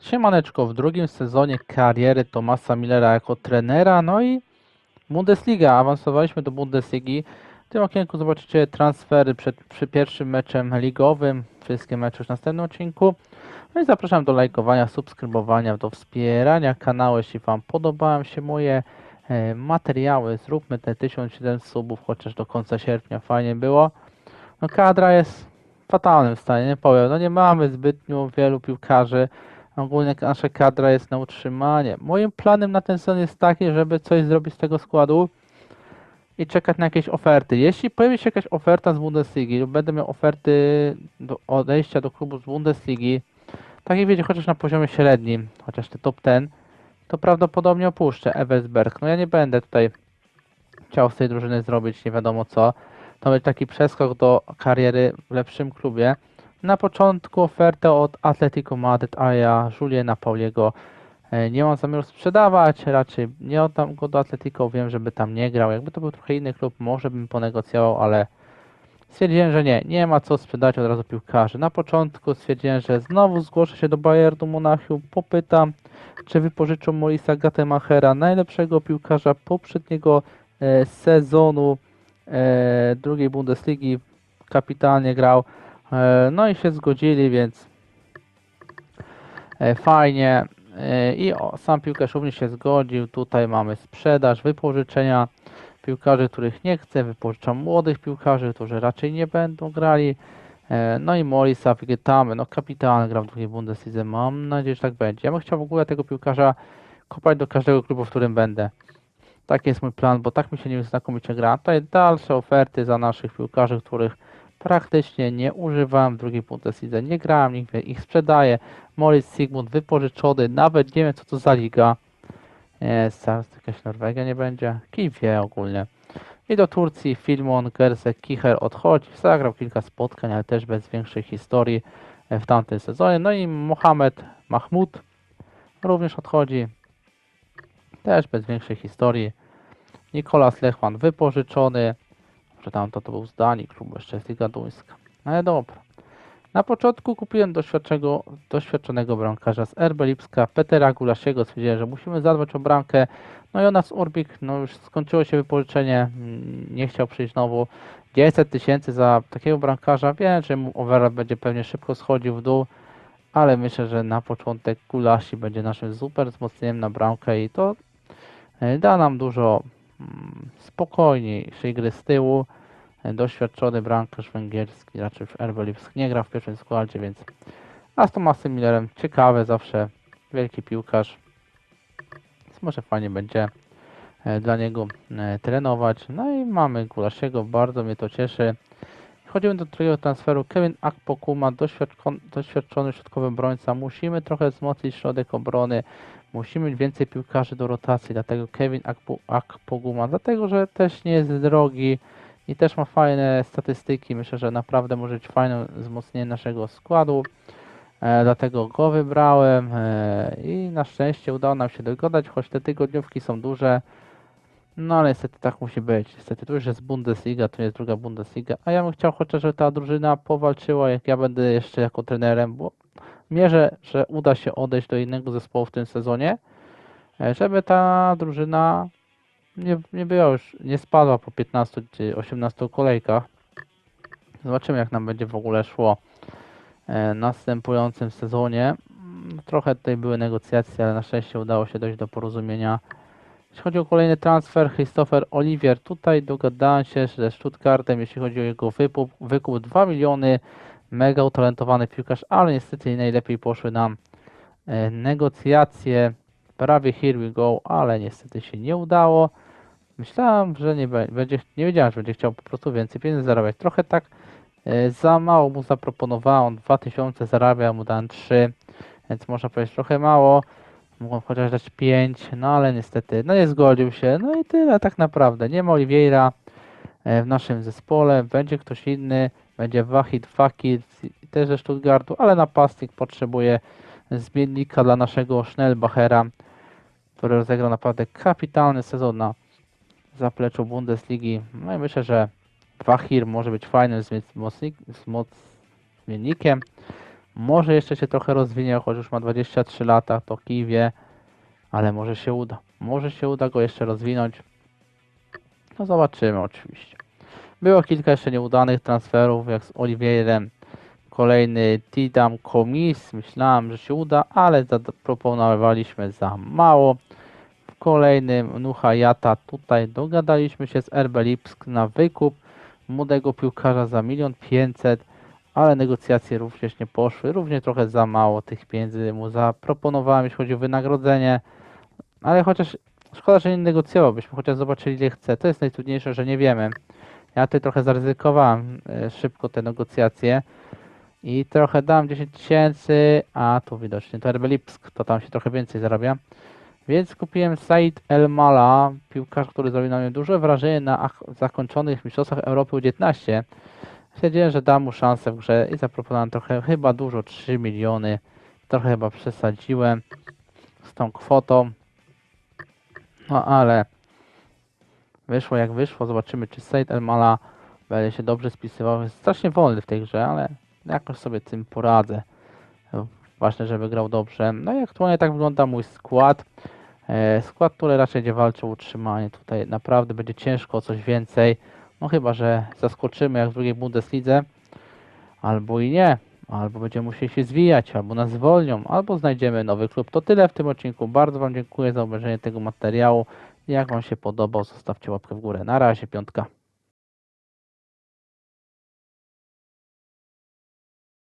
Siemaneczko, w drugim sezonie kariery Tomasa Millera jako trenera, no i Bundesliga. Awansowaliśmy do Bundesligi. W tym okienku zobaczycie transfery przed, przy pierwszym meczem ligowym. Wszystkie mecze już w następnym odcinku. No i zapraszam do lajkowania, subskrybowania, do wspierania kanału, jeśli Wam podobają się moje e, materiały. Zróbmy te 1700 subów, chociaż do końca sierpnia fajnie było. No kadra jest w fatalnym stanie, nie powiem. No nie mamy zbytnio wielu piłkarzy. Ogólnie nasza kadra jest na utrzymanie. Moim planem na ten sezon jest taki, żeby coś zrobić z tego składu i czekać na jakieś oferty. Jeśli pojawi się jakaś oferta z Bundesligi lub będę miał oferty do odejścia do klubu z Bundesligi, tak jak wiecie, chociaż na poziomie średnim, chociaż te top 10, to prawdopodobnie opuszczę Eversberg. No ja nie będę tutaj chciał z tej drużyny zrobić nie wiadomo co. To będzie taki przeskok do kariery w lepszym klubie. Na początku ofertę od Atletico Madrid, a ja Juliana Pauliego e, nie mam zamiaru sprzedawać, raczej nie oddam go do Atletico, wiem, żeby tam nie grał. Jakby to był trochę inny klub, może bym ponegocjował, ale stwierdziłem, że nie, nie ma co sprzedać od razu piłkarzy. Na początku stwierdziłem, że znowu zgłoszę się do Bayernu Monachium, popytam, czy wypożyczą Morisa Gattemachera, najlepszego piłkarza poprzedniego e, sezonu e, drugiej Bundesligi, kapitalnie grał. E, No i się zgodzili, więc e, fajnie. E, I sam piłkarz również się zgodził. Tutaj mamy sprzedaż, wypożyczenia piłkarzy, których nie chcę. Wypożyczam młodych piłkarzy, którzy raczej nie będą grali. No i Morisa Wigetamy, no kapitalny gra w drugiej Bundeslidze. Mam nadzieję, że tak będzie. Ja bym chciał w ogóle tego piłkarza kopać do każdego klubu, w którym będę. Taki jest mój plan, bo tak mi się nim znakomicie gra. Tutaj dalsze oferty za naszych piłkarzy, których praktycznie nie używałem w drugiej Bundeslidze, nie grałem nigdy, ich sprzedaję. Moritz Sigmund wypożyczony, nawet nie wiem co to za liga. Jest, zaraz jakaś Norwegia nie będzie. Kij wie ogólnie. I do Turcji Filmon Gersek Kicher odchodzi. Zagrał kilka spotkań, ale też bez większej historii e, w tamtym sezonie. No i Mohamed Mahmud również odchodzi. Też bez większej historii. Nikolas Lechman wypożyczony. Że tam to, był z Danii, klub jeszcze jest Liga Duńska. Ale dobra. Na początku kupiłem doświadczonego, doświadczonego bramkarza z RB Lipska, Petera Gulasiego. Stwierdziłem, że musimy zadbać o bramkę. No i ona Urbik, no już skończyło się wypożyczenie, mm, nie chciał przyjść znowu. 900 tysięcy za takiego bramkarza. Wiem, że mu overall będzie pewnie szybko schodził w dół, ale myślę, że na początek Gulasi będzie naszym super wzmocnieniem na bramkę i to e, da nam dużo spokojniejszej gry z tyłu. Doświadczony bramkarz węgierski, raczej w RB Lipsk nie gra w pierwszym składzie, więc a z Tomasem Millerem ciekawe zawsze, wielki piłkarz. Więc może fajnie będzie e, dla niego e, trenować. No i mamy Gulasiego, bardzo mnie to cieszy. Chodzimy do drugiego transferu. Kevin Akpokuma, doświadczony, doświadczony środkowy obrońca. Musimy trochę wzmocnić środek obrony. Musimy mieć więcej piłkarzy do rotacji, dlatego Kevin Akpo- Akpoguma, dlatego że też nie jest drogi i też ma fajne statystyki. Myślę, że naprawdę może być fajne wzmocnienie naszego składu. E, dlatego go wybrałem e, i na szczęście udało nam się dogadać, choć te tygodniówki są duże. No ale niestety tak musi być. Niestety tu już jest Bundesliga, tu jest druga Bundesliga, a ja bym chciał chociaż, żeby ta drużyna powalczyła, jak ja będę jeszcze jako trenerem, bo mierzę, że uda się odejść do innego zespołu w tym sezonie, e, żeby ta drużyna nie, nie była już, nie spadła po 15 czy 18 kolejkach. Zobaczymy jak nam będzie w ogóle szło e, następującym sezonie. Mm, Trochę tutaj były negocjacje, ale na szczęście udało się dojść do porozumienia. Jeśli chodzi o kolejny transfer, Christopher Olivier, tutaj dogadałem się ze Stuttgartem, jeśli chodzi o jego wykup, wykup 2 miliony, mega utalentowany piłkarz, ale niestety najlepiej poszły nam e, negocjacje, prawie here we go, ale niestety się nie udało. Myślałem, że nie będzie, nie wiedziałem, że będzie chciał po prostu więcej pieniędzy zarabiać. Trochę tak e, za mało mu zaproponowałem, 2000 zarabia, mu dałem 3, więc można powiedzieć trochę mało. Mogłem chociaż dać 5, no ale niestety, no nie zgodził się. No i tyle tak naprawdę. Nie ma Oliveira e, w naszym zespole, będzie ktoś inny, będzie Wahid Fakir też ze Stuttgartu, ale napastnik potrzebuje zmiennika dla naszego Schnellbachera, który rozegrał naprawdę kapitalny sezon na zapleczu Bundesligi. No i myślę, że Wahir może być fajnym zmiennikiem. Może jeszcze się trochę rozwinie, choć już ma 23 lata, to kij wie, ale może się uda. Może się uda go jeszcze rozwinąć. No zobaczymy oczywiście. Było kilka jeszcze nieudanych transferów, jak z Olivierem. Kolejny Tidam Komis. Myślałem, że się uda, ale zaproponowaliśmy za mało. W kolejnym Nucha Jata tutaj dogadaliśmy się z RB Lipsk na wykup młodego piłkarza za milion pięćset, ale negocjacje również nie poszły. Również trochę za mało tych pieniędzy mu zaproponowałem, jeśli chodzi o wynagrodzenie. Ale chociaż szkoda, że nie negocjował, byśmy chociaż zobaczyli ile chce. To jest najtrudniejsze, że nie wiemy. Ja tutaj trochę zaryzykowałem e, szybko te negocjacje i trochę dam 10 tysięcy, a tu widocznie to RB to tam się trochę więcej zarabia. Więc kupiłem Said El Mala, piłkarz, który zrobił na mnie duże wrażenie na zakończonych mistrzostwach Europy U19. Stwierdziłem, że dam mu szansę w grze i zaproponowałem trochę, chyba dużo, 3 miliony. Trochę chyba przesadziłem z tą kwotą. No ale wyszło jak wyszło. Zobaczymy, czy Said El Mala będzie się dobrze spisywał. Jest strasznie wolny w tej grze, ale jakoś sobie tym poradzę. Ważne, żeby grał dobrze. No i aktualnie tak wygląda mój skład. E, skład, który raczej nie walczy o utrzymanie. Tutaj naprawdę będzie ciężko o coś więcej. No chyba, że zaskoczymy jak w drugiej Bundeslidze. Albo i nie. Albo będziemy musieli się zwijać, albo nas zwolnią, albo znajdziemy nowy klub. To tyle w tym odcinku. Bardzo Wam dziękuję za obejrzenie tego materiału. Jak Wam się podobał, zostawcie łapkę w górę. Na razie, piątka.